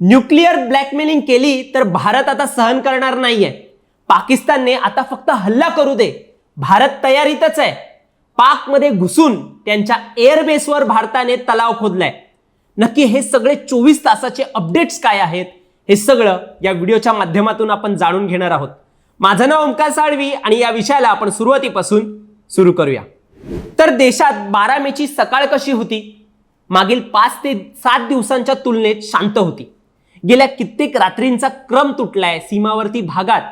Nuclear blackmailing केली तर भारत आता सहन करणार नाहीये. पाकिस्तानने आता फक्त हल्ला करू दे. भारत तयारीतच आहे. पाकमध्ये घुसून त्यांच्या एअरबेसवर भारताने तलाव खोदलाय. नक्की हे सगळे चोवीस तासाचे अपडेट्स काय आहेत हे सगळं या व्हिडिओच्या माध्यमातून आपण जाणून घेणार आहोत. माझं नाव ओंकार साळवी आणि या विषयाला आपण सुरुवातीपासून सुरू करूया. तर देशात बारा मेची सकाळ कशी होती? मागील पाच ते सात दिवसांच्या तुलनेत शांत होती. गेल्या कित्येक रात्रींचा क्रम तुटलाय सीमावर्ती भागात.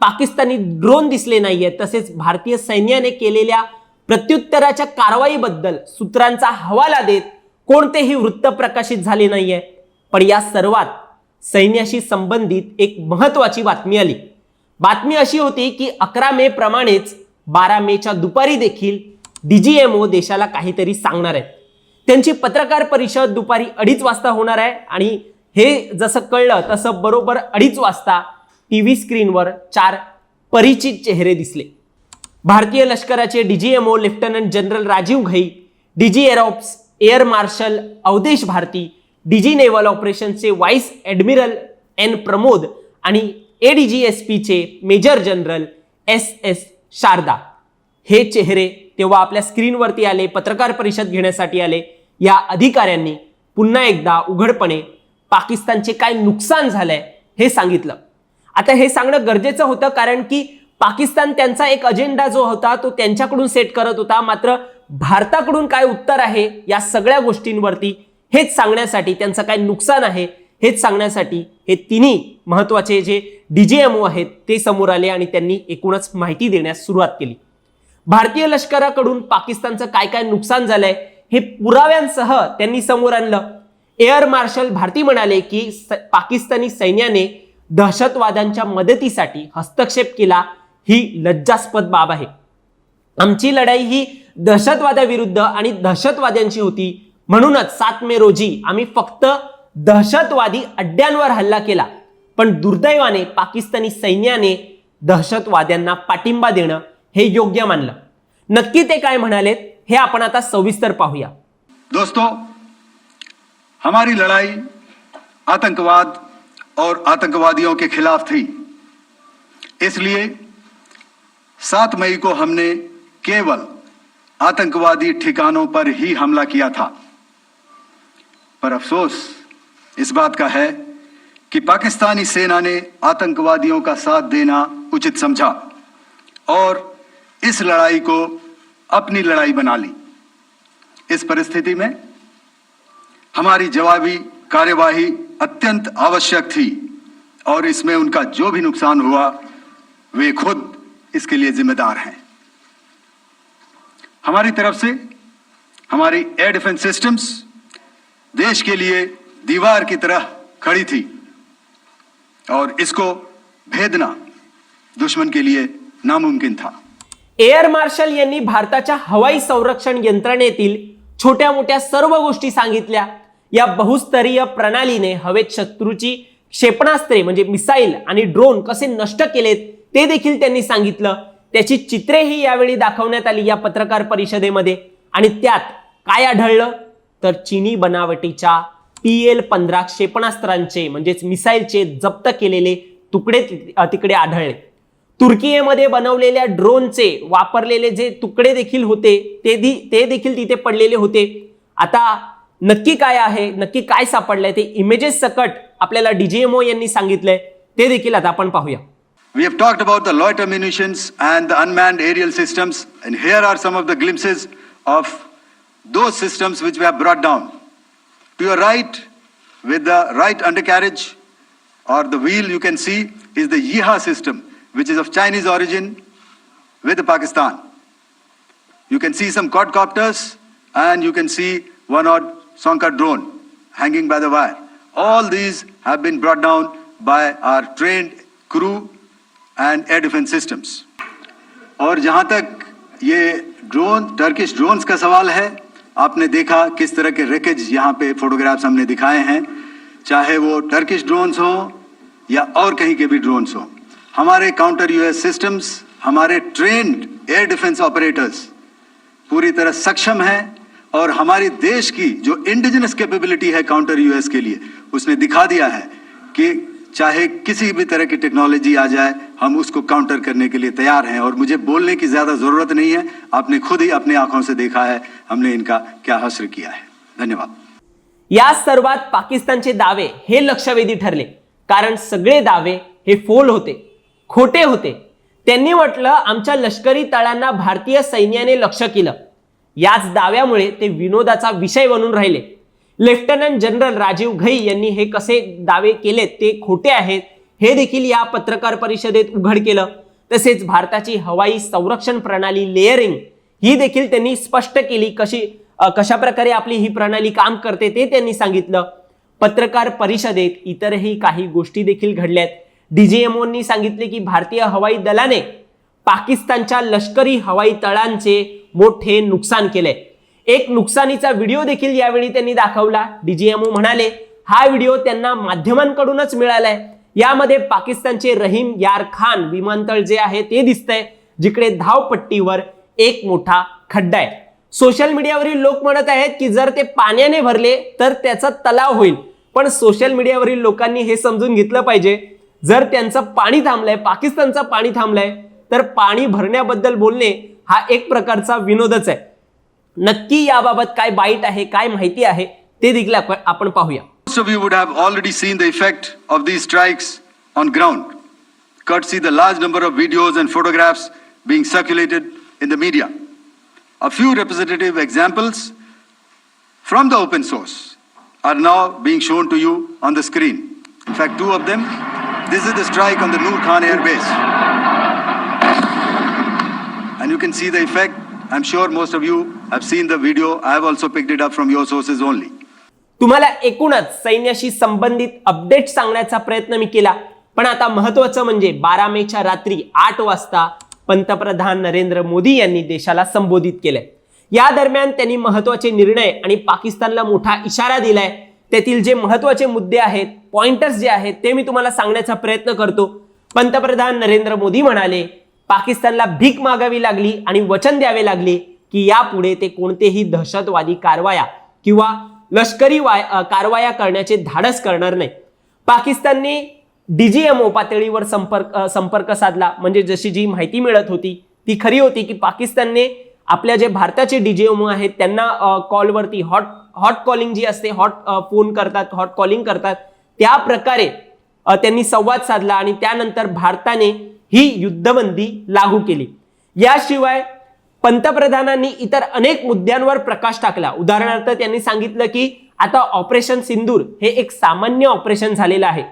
पाकिस्तानी ड्रोन दिसले नाहीये तसेच भारतीय सैन्याने केलेल्या प्रत्युत्तराच्या कारवाईबद्दल सूत्रांचा हवाला देत कोणतेही वृत्त प्रकाशित झाले नाहीये. पण या सर्वात सैन्याशी संबंधित एक महत्वाची बातमी आली. बातमी अशी होती की अकरा मे प्रमाणेच बारा मेच्या दुपारी देखील डीजीएमओ देशाला काहीतरी सांगणार आहेत त्यांची पत्रकार परिषद दुपारी अडीच वाजता होणार आहे आणि हे जसं कळलं तसं बरोबर अडीच वाजता टी व्ही स्क्रीनवर चार परिचित चेहरे दिसले. भारतीय लष्कराचे DGMO lieutenant general Rajiv Ghai DG air ops air marshal Awadhesh Bharti DG naval ऑपरेशनचे व्हाईस ॲडमिरल एन प्रमोद आणि ए डी जी एस पीचे major general S S Sharda. हे चेहरे तेव्हा आपल्या स्क्रीनवरती आले पत्रकार परिषद घेण्यासाठी आले. या अधिकाऱ्यांनी पुन्हा एकदा उघडपणे पाकिस्तानचे काय नुकसान झालंय हे सांगितलं. आता हे सांगणं गरजेचं होतं कारण की पाकिस्तान त्यांचा एक अजेंडा जो होता तो त्यांच्याकडून सेट करत होता. मात्र भारताकडून काय उत्तर आहे या सगळ्या गोष्टींवरती हेच सांगण्यासाठी त्यांचं काय नुकसान आहे हेच सांगण्यासाठी हे तिन्ही महत्त्वाचे जे डीजीएमओ आहेत ते समोर आले आणि त्यांनी एकूणच माहिती देण्यास सुरुवात केली. भारतीय लष्कराकडून पाकिस्तानचं काय काय नुकसान झालंय हे पुराव्यांसह त्यांनी समोर आणलं. एअर मार्शल भारती म्हणाले की पाकिस्तानी सैन्याने दहशतवाद्यांच्या मदतीसाठी हस्तक्षेप केला ही लज्जास्पद बाब आहे. आमची लढाई ही दहशतवादाविरुद्ध आणि दहशतवाद्यांची होती. म्हणूनच सात मे रोजी आम्ही फक्त दहशतवादी अड्ड्यांवर हल्ला केला. पण दुर्दैवाने पाकिस्तानी सैन्याने दहशतवाद्यांना पाठिंबा देणं हे योग्य मानलं. नक्की ते काय म्हणालेत हे आपण आता सविस्तर पाहूया. दोस्तों हमारी लड़ाई आतंकवाद और आतंकवादियों के खिलाफ थी। इसलिए सात मई को हमने केवल आतंकवादी ठिकानों पर ही हमला किया था। पर अफसोस इस बात का है कि पाकिस्तानी सेना ने आतंकवादियों का साथ देना उचित समझा और इस लड़ाई को अपनी लड़ाई बना ली। इस परिस्थिति में हमारी जवाबी कार्यवाही अत्यंत आवश्यक थी और इसमें उनका जो भी नुकसान हुआ वे खुद इसके लिए जिम्मेदार हैं। हमारी तरफ से हमारी एयर डिफेंस सिस्टम्स देश के लिए दीवार की तरह खड़ी थी और इसको भेदना दुश्मन के लिए नामुमकिन था। एअर मार्शल यांनी भारताच्या हवाई संरक्षण यंत्रणेतील छोट्या मोठ्या सर्व गोष्टी सांगितल्या. या बहुस्तरीय प्रणालीने हवेत शत्रूची क्षेपणास्त्रे म्हणजे मिसाईल आणि ड्रोन कसे नष्ट केलेत ते देखील त्यांनी सांगितलं. त्याची चित्रेही यावेळी दाखवण्यात आली या पत्रकार परिषदेमध्ये. आणि त्यात काय आढळलं? तर चिनी बनावटीच्या पी एल पंधरा क्षेपणास्त्रांचे म्हणजेच मिसाईलचे जप्त केलेले तुकडे तिकडे आढळले. तुर्कीमध्ये बनवलेल्या ड्रोनचे वापरलेले जे तुकडे देखील होते ते दि- ते देखील तिथे पडलेले होते. आता नक्की काय आहे नक्की काय सापडलंय ते इमेजेस सकट आपल्याला डीजीएमओ यांनी सांगितले ते देखील आता आपण पाहूया. We have talked about the loiter ammunitions and the unmanned aerial systems and here are some of the glimpses of those systems which we have brought down to your right with the right undercarriage or the wheel you can see is the Yiha system which is of Chinese origin with Pakistan you can see some caught and you can see one out Sonka drone hanging by the wire. All these have been brought down by our trained crew and air defense systems. और जहाँ तक ये drone Turkish drones का सवाल है, आपने देखा किस तरह के रेकेज यहाँ पे फोटोग्राफ्स हमने दिखाए हैं चाहे वो टर्किश ड्रोन्स हों या और कहीं के भी ड्रोन्स हो, हमारे काउंटर यूएस सिस्टम्स हमारे ट्रेंड एयर डिफेंस ऑपरेटर्स पूरी तरह सक्षम हैं और हमारे देश की जो इंडिजिनस कैपेबिलिटी है काउंटर यूएस के लिए उसने दिखा दिया है कि चाहे किसी भी तरह की टेक्नोलॉजी आ जाए हम उसको काउंटर करने के लिए तैयार हैं। और मुझे बोलने की ज़्यादा ज़रूरत नहीं है। आपने खुद ही अपनी आंखों से देखा है। हमने इनका क्या हश्र किया है। धन्यवाद। या सर्वात पाकिस्तानचे दावे हे लक्षवेधी ठरले. कारण सगळे दावे हे फोल होते खोटे होते. त्यांनी म्हटलं आमच्या लष्करी तळांना भारतीय सैन्याने लक्ष केलं. याच दाव्यामुळे ते विनोदाचा विषय बनून राहिले. लेफ्टनंट जनरल राजीव घई यांनी हे कसे दावे केलेत ते खोटे आहेत हे देखील या पत्रकार परिषदेत उघड केलं. तसेच भारताची हवाई संरक्षण प्रणाली लेअरिंग ही देखील त्यांनी स्पष्ट केली कशी कशा प्रकारे आपली ही प्रणाली काम करते ते त्यांनी सांगितलं. पत्रकार परिषदेत इतरही काही गोष्टी देखील घडल्यात. डीजीएमओनी सांगितले की भारतीय हवाई दलाने पाकिस्तानच्या लष्करी हवाई तळांचे मोठे नुकसान केले एक नुकसानीचा व्हिडिओ देखील यावेळी त्यांनी दाखवला. डीजीएमओ म्हणाले हा व्हिडिओ त्यांना माध्यमांकडूनच मिळालाय. यामध्ये पाकिस्तानचे रहीम यार खान विमानतळ जे आहे ते दिसतंय जिकडे धावपट्टीवर एक मोठा खड्डा आहे. सोशल मीडियावरील लोक म्हणत आहेत की जर ते पाण्याने भरले तर त्याचा तलाव होईल. पण सोशल मीडियावरील लोकांनी हे समजून घेतलं पाहिजे. जर त्यांचं पाणी थांबलंय पाकिस्तानचं पाणी थांबलंय तर पाणी भरण्याबद्दल बोलणे हा एक प्रकारचा विनोदच आहे. नक्की याबाबत काय बाईट आहे काय माहिती आहे ते देखील आपण पाहूया. We would have already seen the effect of the strikes on ground cut see the large number of videos and photographs being circulated in the media a few representative examples from the open source are now being shown to you on the screen in fact two of them this is the strike on the Noor Khan air base And you can see the effect. I'm sure most of you have seen the video. I've also picked it up from your sources only. तुम्हाला एकूणच सैन्याशी संबंधित update सांगण्याचा प्रयत्न मी केला पण आता महत्वाचं म्हणजे बारा मेच्या रात्री आठ वाजता पंतप्रधान नरेंद्र मोदी यांनी देशाला संबोधित केलंय या दरम्यान त्यांनी महत्त्वाचे निर्णय आणि पाकिस्तानला मोठा इशारा दिलाय त्यातील जे महत्त्वाचे मुद्दे आहेत पॉइंटर्स जे आहेत ते मी तुम्हाला सांगण्याचा प्रयत्न करतो पंतप्रधान नरेंद्र मोदी म्हणाले पाकिस्तानला भीक मागावी लागली आणि वचन द्यावे लागले की यापुढे ते कोणतेही दहशतवादी कारवाया किंवा लष्करी वाय कारवाया करण्याचे धाडस करणार नाही. पाकिस्तानने डीजीएमओ पातळीवर संपर्क संपर्क साधला. म्हणजे जशी जी माहिती मिळत होती ती खरी होती की पाकिस्तानने आपल्या जे भारताचे डीजीएमओ आहेत त्यांना कॉलवरती हॉट हॉट कॉलिंग जी असते हॉट फोन करतात हॉट कॉलिंग करतात. त्या प्रकारे त्यांनी संवाद साधला आणि त्यानंतर भारताने ही युद्धबंदी लागू केली. याशिवाय पंतप्रधानांनी इतर अनेक मुद्द्यांवर प्रकाश टाकला. उदाहरणार्थ त्यांनी सांगितलं की आता ऑपरेशन सिंदूर हे एक सामान्य ऑपरेशन झालेलं आहे.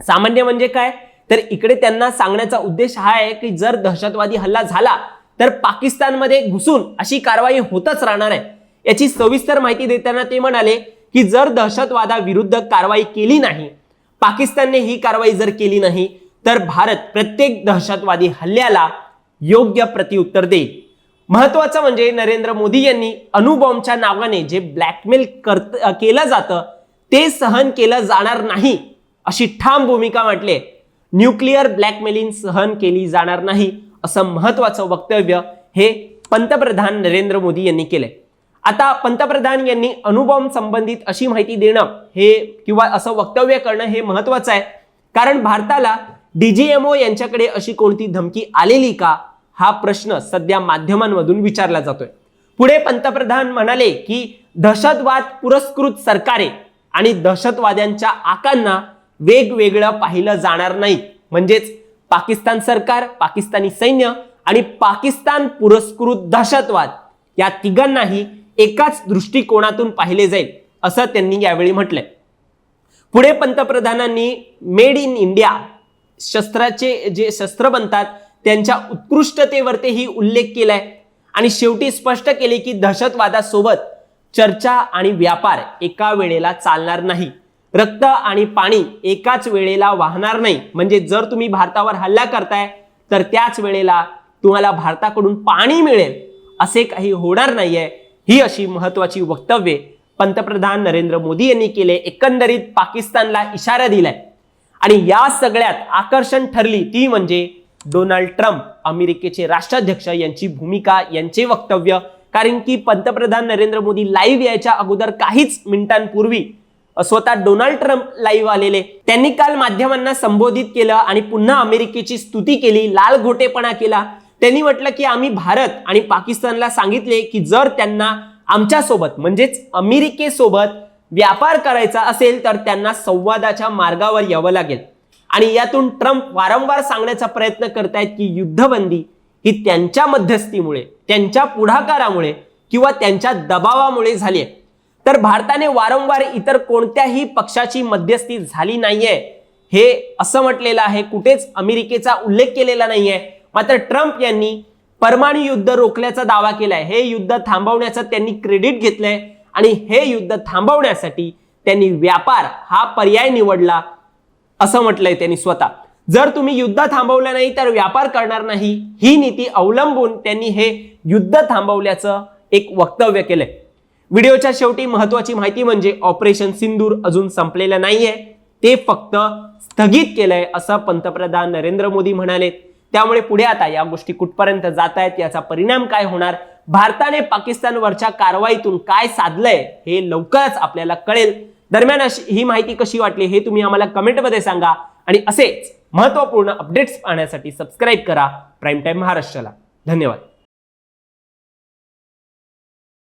सामान्य म्हणजे काय? तर इकडे त्यांना सांगण्याचा उद्देश हा आहे की जर दहशतवादी हल्ला झाला तर पाकिस्तानमध्ये घुसून अशी कारवाई होतच राहणार आहे. याची सविस्तर माहिती देताना ते म्हणाले की जर दहशतवादाविरुद्ध कारवाई केली नाही पाकिस्तानने ही कारवाई जर केली नाही तर भारत प्रत्येक दहशतवादी हल्ल्याला योग्य प्रतिउत्तर देईल. महत्वाचं म्हणजे नरेंद्र मोदी यांनी अणुबॉम्बच्या नावाने जे ब्लॅकमेल करत केलं जातं ते सहन केलं जाणार नाही अशी ठाम भूमिका म्हटले. न्यूक्लिअर ब्लॅकमेलिंग सहन केली जाणार नाही असं महत्वाचं वक्तव्य हे पंतप्रधान नरेंद्र मोदी यांनी केलंय. आता पंतप्रधान यांनी अणुबॉम्ब संबंधित अशी माहिती देणं हे किंवा असं वक्तव्य करणं हे महत्वाचं आहे. कारण भारताला डीजीएमओ यांच्याकडे अशी कोणती धमकी आलेली का? हा प्रश्न सध्या माध्यमांमधून विचारला जातोय. पुढे पंतप्रधान म्हणाले की दहशतवाद पुरस्कृत सरकारे आणि दहशतवाद्यांच्या आकांना वेगवेगळं पाहिलं जाणार नाही. म्हणजेच पाकिस्तान सरकार पाकिस्तानी सैन्य आणि पाकिस्तान पुरस्कृत दहशतवाद या तिघांनाही एकाच दृष्टिकोनातून पाहिले जाईल असं त्यांनी यावेळी म्हटलंय. पुढे पंतप्रधानांनी मेड इन इंडिया शस्त्राचे जे शस्त्र बनतात त्यांच्या उत्कृष्टतेवरतीही उल्लेख केलाय. आणि शेवटी स्पष्ट केले की दहशतवादासोबत चर्चा आणि व्यापार एका वेळेला चालणार नाही. रक्त आणि पाणी एकाच वेळेला वाहणार नाही. म्हणजे जर तुम्ही भारतावर हल्ला करताय तर त्याच वेळेला तुम्हाला भारताकडून पाणी मिळेल असे काही होणार नाहीये. ही अशी महत्वाची वक्तव्ये पंतप्रधान नरेंद्र मोदी यांनी केले. एकंदरीत पाकिस्तानला इशारा दिलाय. आणि या सगळ्यात आकर्षण ठरली ती म्हणजे डोनाल्ड ट्रम्प अमेरिकेचे राष्ट्राध्यक्ष यांची भूमिका यांचे वक्तव्य. कारण की पंतप्रधान नरेंद्र मोदी लाईव्ह यायच्या अगोदर काहीच मिनिटांपूर्वी स्वतः डोनाल्ड ट्रम्प लाईव्ह आलेले. त्यांनी काल माध्यमांना संबोधित केलं आणि पुन्हा अमेरिकेची स्तुती केली लाल घोटेपणा केला. त्यांनी म्हटलं की आम्ही भारत आणि पाकिस्तानला सांगितले की जर त्यांना आमच्यासोबत म्हणजेच अमेरिकेसोबत व्यापार करायचा असेल तर त्यांना संवादाच्या मार्गावर यावं लागेल. आणि यातून ट्रम्प वारंवार सांगण्याचा प्रयत्न करतायत की युद्धबंदी ही त्यांच्या मध्यस्थीमुळे त्यांच्या पुढाकारामुळे किंवा त्यांच्या दबावामुळे झाली आहे तर भारताने वारंवार इतर कोणत्याही पक्षाची मध्यस्थी झाली नाहीये. हे असं म्हटलेलं आहे कुठेच अमेरिकेचा उल्लेख केलेला नाहीये. मात्र ट्रम्प यांनी परमाणु युद्ध रोखल्याचा दावा केलाय. हे युद्ध थांबवण्याचं त्यांनी क्रेडिट घेतलंय. आणि हे युद्ध थांबवण्यासाठी त्यांनी व्यापार हा पर्याय निवडला असं म्हटलंय त्यांनी स्वतः. जर तुम्ही युद्ध थांबवलं नाही तर व्यापार करणार नाही ही नीती अवलंबून त्यांनी हे युद्ध थांबवल्याचं एक वक्तव्य केलंय. व्हिडिओच्या शेवटी महत्वाची माहिती म्हणजे ऑपरेशन सिंदूर अजून संपलेलं नाहीये. ते फक्त स्थगित केलंय असं पंतप्रधान नरेंद्र मोदी म्हणाले त्यामुळे पुढे आता या गोष्टी कुठपर्यंत जात आहेत याचा परिणाम काय होणार भारताने पाकिस्तानवरच्या कारवाईतून काय साधलंय हे लवकरच आपल्याला कळेल. दरम्यान अशी ही माहिती कशी वाटली हे तुम्ही आम्हाला कमेंटमध्ये सांगा. आणि असेच महत्त्वपूर्ण अपडेट्स पाहण्यासाठी सबस्क्राईब करा. प्राईम टाईम महाराष्ट्राला. धन्यवाद.